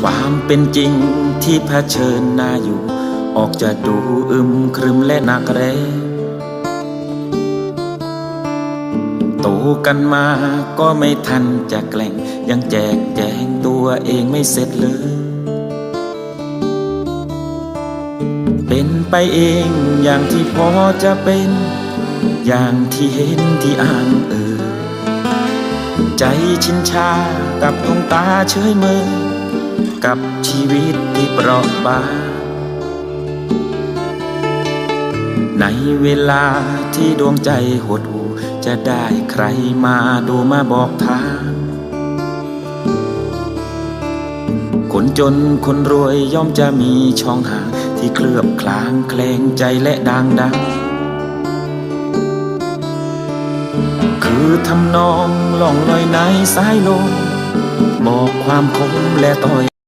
ความเป็นจริงที่เผชิญหน้าอยู่ ออกจะดูอึมครึมและหนักแรงโตกันมาก็ไม่ทันจะแกล้งยังแจกแจงตัวเองไม่เสร็จเลย เป็นไปเองอย่างที่พอจะเป็น อย่างที่เห็นที่อ่างเออ ใจชินชากับดวงตาเฉยเมย กับชีวิตที่เปราะบางในเวลาที่ดวงใจหดหูจะได้ใครมาดูมาบอกทาง คนจนคนรวยย่อมจะมีช่องห่างที่เคลือบคลางแคลงใจและดังดัง คือทำนองล่องลอยในสายลมบอกความคมและต้อย